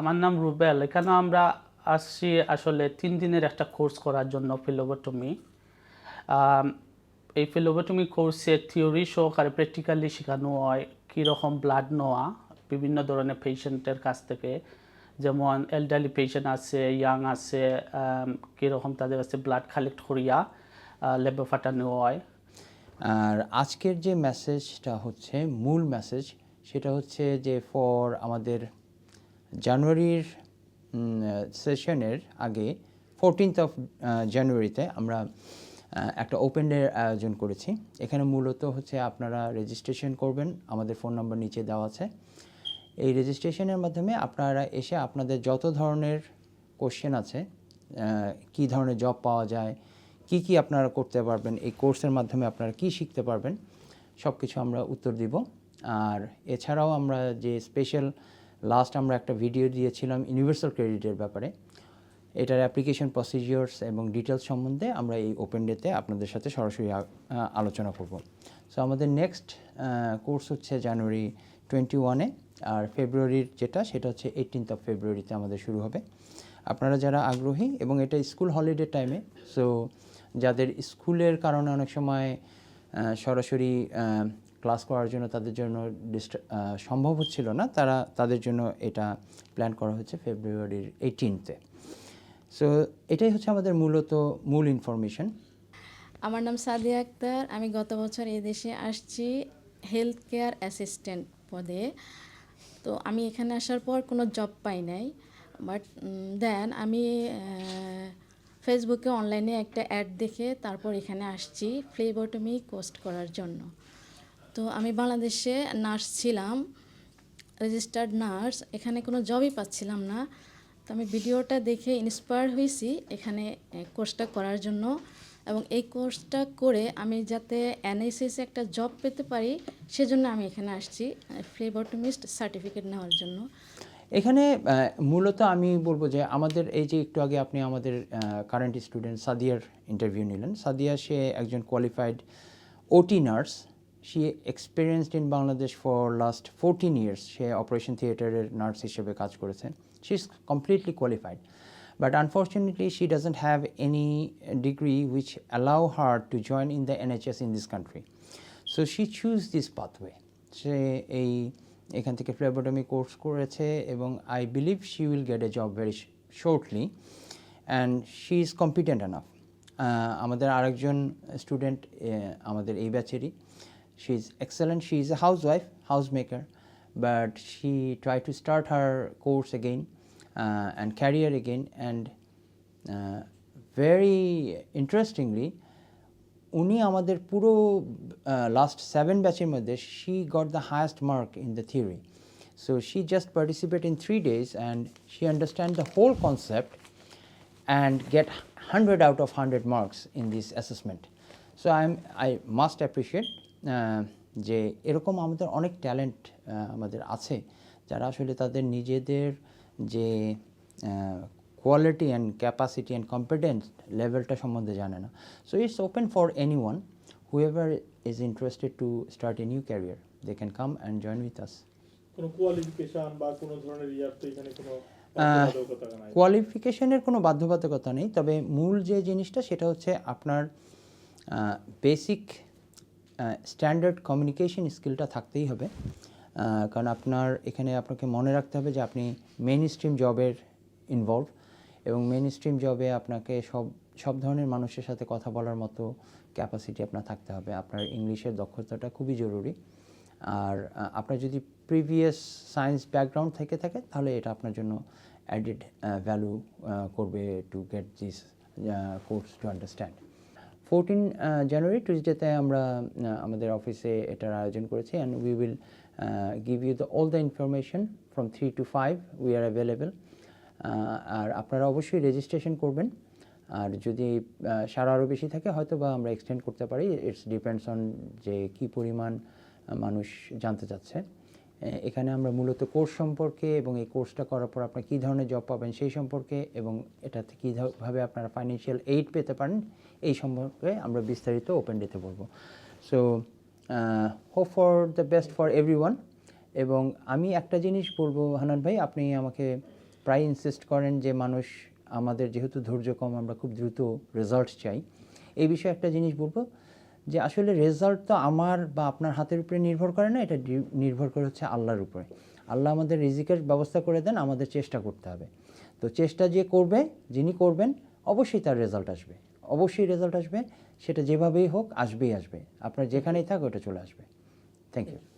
আমার নাম রুবেল। এখানে আমরা আসছি আসলে তিন দিনের একটা কোর্স করার জন্য ফিলোবটমি এই ফিলোবটমি কোর্সে থিওরি সহকারে প্র্যাকটিক্যালি শেখানো হয় কীরকম ব্লাড নেওয়া, বিভিন্ন ধরনের পেশেন্টের কাছ থেকে। যেমন এলডারলি পেশেন্ট আছে ইয়াং আছে কীরকম তাদের কাছে ব্লাড কালেক্ট করিয়া লেবে ফাটানো হয়। আর আজকের যে মেসেজটা হচ্ছে, মূল মেসেজ সেটা হচ্ছে যে ফর আমাদের জানুয়ারির সেশনের আগে ফোরটিন্থ অফ জানুয়ারিতে আমরা একটা ওপেন ডে আয়োজন করেছি। এখানে মূলত হচ্ছে আপনারা রেজিস্ট্রেশন করবেন। আমাদের ফোন নাম্বার নিচে দেওয়া আছে। এই রেজিস্ট্রেশনের মাধ্যমে আপনারা এসে আপনাদের যত ধরনের কোশ্চেন আছে কী ধরনের জব পাওয়া যায়, কি কি আপনারা করতে পারবেন, এই কোর্সের মাধ্যমে আপনারা কি শিখতে পারবেন সব কিছু আমরা উত্তর দিব। আর এছাড়াও আমরা যে স্পেশাল লাস্ট আমরা একটা ভিডিও দিয়েছিলাম ইউনিভার্সাল ক্রেডিটের ব্যাপারে। এটার অ্যাপ্লিকেশন প্রসিজিওর্স এবং ডিটেলস সম্বন্ধে আমরা এই ওপেন ডেতে আপনাদের সাথে সরাসরি আলোচনা করব। সো আমাদের নেক্সট কোর্স হচ্ছে জানুয়ারি টোয়েন্টি ওয়ানে আর ফেব্রুয়ারির যেটা, সেটা হচ্ছে এইটিনথ অফ ফেব্রুয়ারিতে আমাদের শুরু হবে। আপনারা যারা আগ্রহী এবং এটা স্কুল হলিডে টাইমে সো যাদের স্কুলের কারণে অনেক সময় সরাসরি ক্লাস করার জন্য তাদের জন্য সম্ভব হচ্ছিল না। তারা তাদের জন্য এটা প্ল্যান করা হচ্ছে ফেব্রুয়ারির এইটিনতে সো এটাই হচ্ছে আমাদের মূলত মূল ইনফরমেশন আমার নাম সাদিয়া আক্তার। আমি গত বছর এই দেশে আসছি হেলথ কেয়ার অ্যাসিস্ট্যান্ট পদে। তো আমি এখানে আসার পর কোনো জব পাই নাই। বাট দেন আমি ফেসবুকে অনলাইনে একটা অ্যাড দেখে তারপর এখানে আসছি ফ্লেবোটমি কোস্ট করার জন্য। তো আমি বাংলাদেশে নার্স ছিলাম রেজিস্টার্ড নার্স, এখানে কোনো জবই পাচ্ছিলাম না। তো আমি ভিডিওটা দেখে ইন্সপায়ার হয়েছি এখানে কোর্সটা করার জন্য। এবং এই কোর্সটা করে আমি যাতে এনএসএসে একটা জব পেতে পারি, সেজন্য আমি এখানে আসছি ফ্লেবটমিস্ট সার্টিফিকেট নেওয়ার জন্য। এখানে মূলত আমি বলব যে আমাদের এই যে একটু আগে আপনি আমাদের কারেন্ট স্টুডেন্ট সাদিয়ার ইন্টারভিউ নিলেন। সাদিয়া সে একজন qualified OT nurse. She experienced in Bangladesh for last fourteen years say operation থিয়েটারের নার্স হিসেবে কাজ করেছে। She is completely qualified but unfortunately, she doesn't have any degree which allow her to join in the NHS in this country. So, she choose this pathway. সে এই এখান থেকে phlebotomy course করেছে এবং I believe she will get a job very shortly and she is competent enough আমাদের আরেকজন student আমাদের এই ব্যাচেরই she is excellent she is a house wife house maker but she try to start her course again uh, and career again and uh, very interestingly উনি আমাদের পুরো last seven ব্যাচের মধ্যে she got the highest mark in the theory so she just participate in three days and she understand the whole concept and get 100 out of 100 marks in this assessment. So I'm, I must appreciate uh, যে এরকম আমাদের অনেক talent আমাদের আছে যারা আসলে তাদের নিজেদের যে quality and capacity and competence লেভেলটা সম্বন্ধে জানে না। So it's open for any one whoever is interested to start a new career they can come and join with us কোনো কোয়ালিফিকেশন বা কোনো ধরনের ইয়ার তো এখানে কোনো কোয়ালিফিকেশনের কোনো বাধ্যবাধকতা নেই তবে মূল যে জিনিসটা সেটা হচ্ছে আপনার বেসিক স্ট্যান্ডার্ড কমিউনিকেশন স্কিলটা থাকতেই হবে। কারণ আপনার এখানে আপনাকে মনে রাখতে হবে যে আপনি মেইন স্ট্রিম জবের ইনভলভ এবং মেইন স্ট্রিম জবে আপনাকে সব সব ধরনের মানুষের সাথে কথা বলার মতো ক্যাপাসিটি আপনার থাকতে হবে। আপনার ইংলিশের দক্ষতাটা খুবই জরুরি। আর আপনার যদি প্রিভিয়াস সায়েন্স ব্যাকগ্রাউন্ড থেকে থাকে, তাহলে এটা আপনার জন্য অ্যাডেড ভ্যালু করবে to get this course to understand fourteen January টুইসডেতে আমরা আহ, আমাদের অফিসে এটার আয়োজন করেছি and we will give you the all the information from three to five we are available আর আপনারা অবশ্যই রেজিস্ট্রেশন করবেন। আর যদি আহ, সারা আরও বেশি থাকে হয়তো বা আমরা এক্সটেন্ড করতে পারি। ইটস ডিপেন্ডস অন যে কী পরিমাণ আহ, মানুষ জানতে চাচ্ছে। এখানে আমরা মূলত কোর্স সম্পর্কে এবং এই কোর্সটা করার পর আপনারা কী ধরনের জব পাবেন সেই সম্পর্কে এবং এটাতে কীভাবে আপনারা ফাইন্যান্সিয়াল এইড পেতে পারেন, এই সম্পর্কে আমরা বিস্তারিত ওপেন ডেতে বলব। So hope for the best for every এবং আমি একটা জিনিস বলব, হানান ভাই, আপনি আমাকে প্রায় ইনসিস্ট করেন যে মানুষ আমাদের যেহেতু ধৈর্য কম, আমরা খুব দ্রুত রেজাল্ট চাই। এই বিষয়ে একটা জিনিস বলব যে আসলে রেজাল্ট তো আমার বা আপনার হাতের উপরে নির্ভর করে না, এটা নির্ভর করে হচ্ছে আল্লাহর উপরে। আল্লাহ আমাদের রিজিকের ব্যবস্থা করে দেন, আমাদের চেষ্টা করতে হবে। তো চেষ্টা যে করবে, যিনি করবেন, অবশ্যই তার রেজাল্ট আসবে। অবশ্যই রেজাল্ট আসবে, সেটা যেভাবেই হোক, আসবেই আসবে। আপনার যেখানেই থাক, ওটা চলে আসবে। Thank you